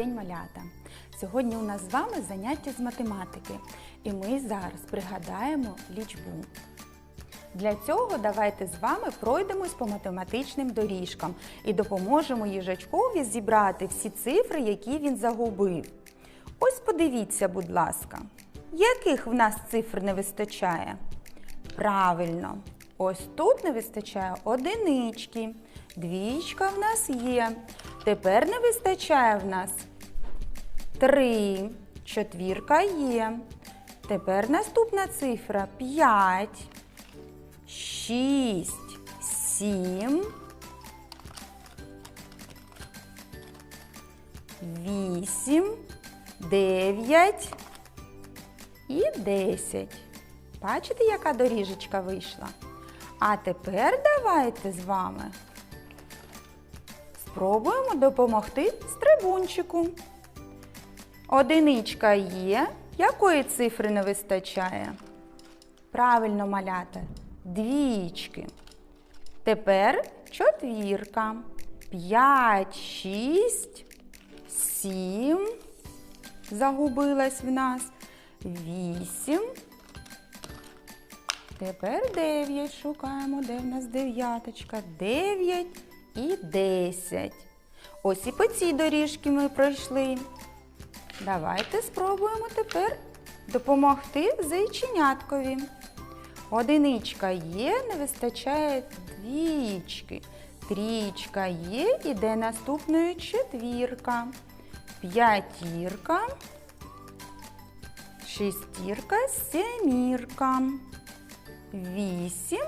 день, малята! Сьогодні у нас з вами заняття з математики, і ми зараз пригадаємо лічбу. Для цього давайте з вами пройдемось по математичним доріжкам і допоможемо їжачкові зібрати всі цифри, які він загубив. Ось подивіться, будь ласка, яких в нас цифр не вистачає? Правильно, ось тут не вистачає одинички. Двічка в нас є. Тепер не вистачає в нас три. Четвірка є. Тепер наступна цифра 5, 6, 7, 8, 9 і 10. Бачите, яка доріжечка вийшла? А тепер давайте з вами спробуємо допомогти стрибунчику. Одиничка є. Якої цифри не вистачає? Правильно малята. Двічки. Тепер четвірка. П'ять, шість, сім. Загубилась в нас. Вісім. Тепер 9 шукаємо, де в нас дев'яточка. 9 і 10. Ось і по цій доріжці ми пройшли. Давайте спробуємо тепер допомогти зайченяткові. Одиничка є, не вистачає двічки. Трічка є, іде наступною четвірка. П'ятірка. Шестірка, семірка. Вісім,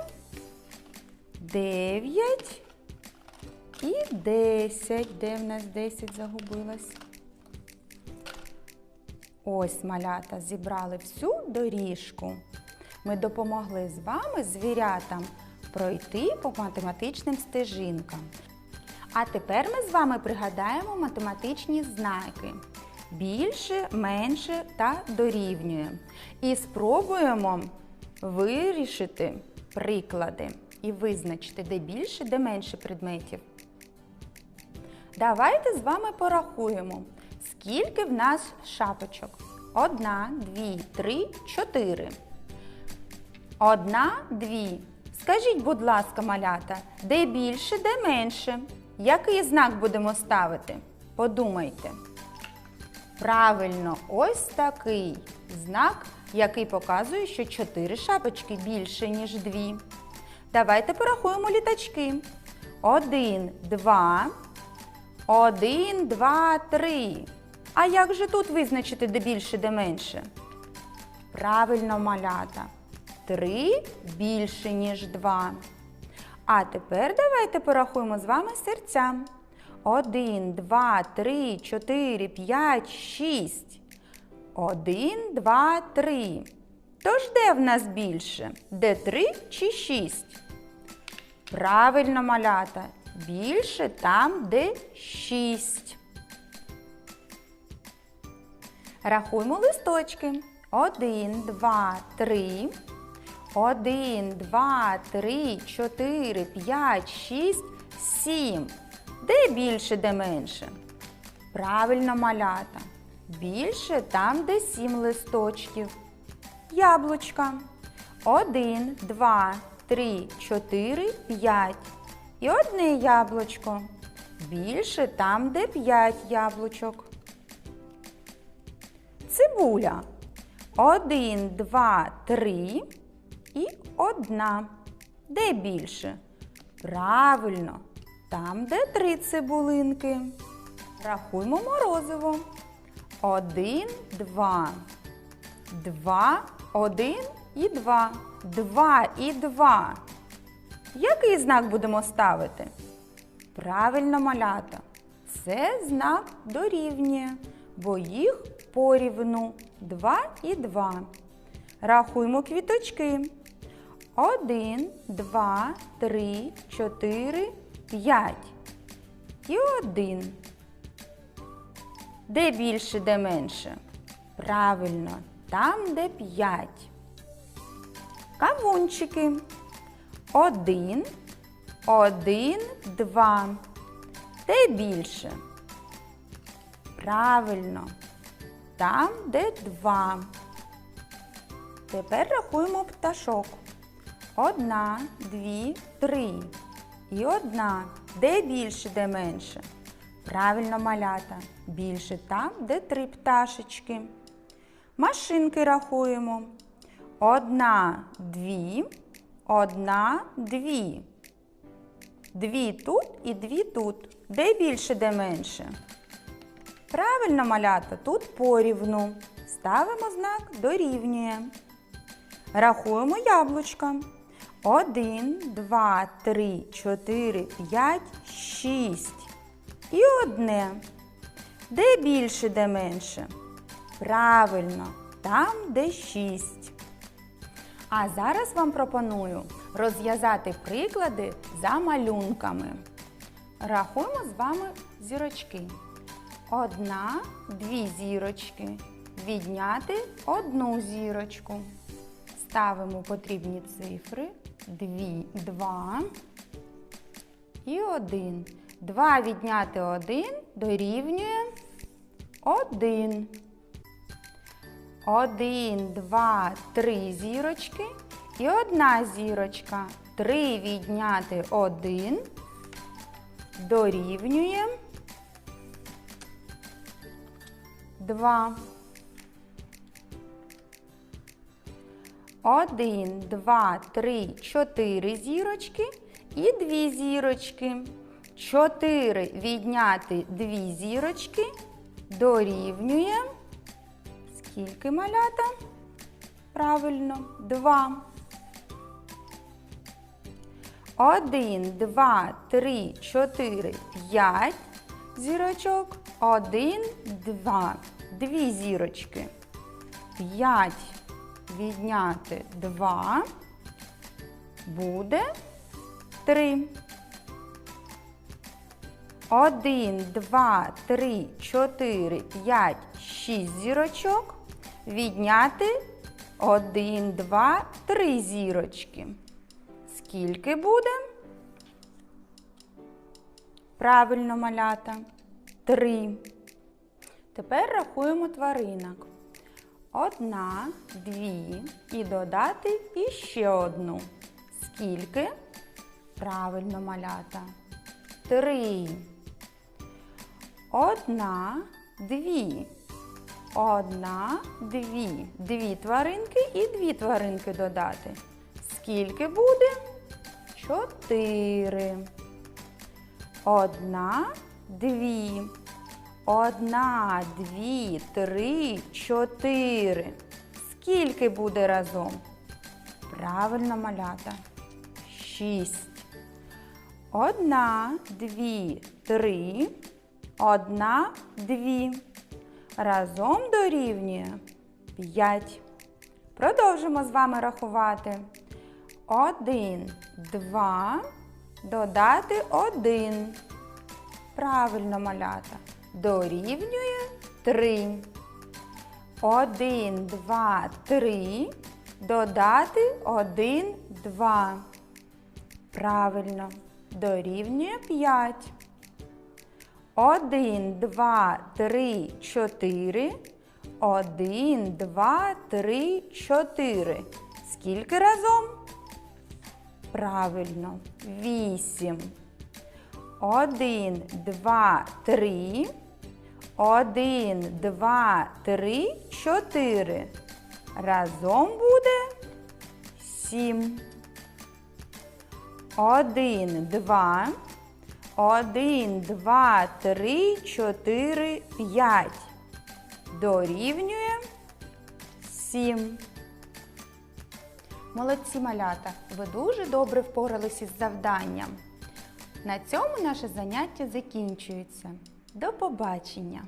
дев'ять і десять. Де в нас десять загубилось? Ось малята зібрали всю доріжку. Ми допомогли з вами звірятам пройти по математичним стежинкам. А тепер ми з вами пригадаємо математичні знаки. Більше, менше та дорівнює. І спробуємо вирішити приклади і визначити, де більше, де менше предметів. Давайте з вами порахуємо, скільки в нас шапочок. Одна, дві, три, чотири. Одна, дві. Скажіть, будь ласка, малята, де більше, де менше? Який знак будемо ставити? Подумайте. Правильно, ось такий знак, який показує, що 4 шапочки більше, ніж 2. Давайте порахуємо літачки. 1, 2, 1, 2, 3. А як же тут визначити, де більше, де менше? Правильно, малята. 3 більше, ніж 2. А тепер давайте порахуємо з вами серця. 1, 2, 3, 4, 5, 6. 1, 2, 3. Тож де в нас більше? Де 3 чи 6? Правильно, малята. Більше там, де 6. Рахуємо листочки. 1, 2, 3. 1, 2, 3, 4, 5, 6, 7. Де більше, де менше? Правильно, малята. Більше там, де 7 листочків. Яблучка. 1, 2, 3, 4, 5. І одне яблучко. Більше там, де 5 яблучок. Цибуля. 1, 2, 3 і одна. Де більше? Правильно, там, де три цибулинки. Рахуємо морозиво. Один, два. Два, один і два. Два і два. Який знак будемо ставити? Правильно, малята. Це знак дорівнює, бо їх порівну. Два і два. Рахуємо квіточки. Один, два, три, чотири, п'ять. І один. Де більше, де менше? Правильно, там, де п'ять. Кавунчики. Один, один, два. Де більше? Правильно. Там, де два. Тепер рахуємо пташок. Одна, дві, три. І одна. Де більше, де менше? Правильно малята. Більше там, де три пташечки. Машинки рахуємо. Одна, дві, одна, дві. Дві тут і дві тут. Де більше, де менше? Правильно, малята, тут порівну. Ставимо знак дорівнює. Рахуємо яблучка. Один, два, три, чотири, п'ять, шість. І одне. Де більше, де менше? Правильно, там, де шість. А зараз вам пропоную розв'язати приклади за малюнками. Рахуємо з вами зірочки. Одна, дві зірочки. Відняти одну зірочку. Ставимо потрібні цифри. Дві, два і один. Два відняти один дорівнює один. Один, два, три зірочки і одна зірочка. Три відняти один дорівнює два. Один, два, три, чотири зірочки і дві зірочки. Чотири відняти дві зірочки дорівнює. Скільки малята? Правильно, два. Один, два, три, чотири, п'ять зірочок. Один, два. Дві зірочки. П'ять відняти два буде три. Один, два, три, чотири, п'ять, шість зірочок. Відняти один, два, три зірочки. Скільки буде? Правильно малята. Три. Тепер рахуємо тваринок. Одна, дві і додати іще одну. Скільки? Правильно малята. Три. Одна, дві. Одна, дві. Дві тваринки і дві тваринки додати. Скільки буде? Чотири. Одна, дві. Одна, дві, три, чотири. Скільки буде разом? Правильно малята. Шість. Одна, дві, три. Одна, дві. Разом дорівнює п'ять. Продовжимо з вами рахувати. Один, два. Додати один. Правильно малята. Дорівнює три. Один, два, три. Додати один, два. Правильно. Дорівнює п'ять. Один, два, три, чотири. Один, два, три, чотири. Скільки разом? Правильно. Вісім. Один, два, три. Один, два, три, чотири. Разом буде сім. Один, два. Один, два, три, чотири, п'ять. Дорівнює сім. Молодці малята! Ви дуже добре впоралися із завданням. На цьому наше заняття закінчується. До побачення!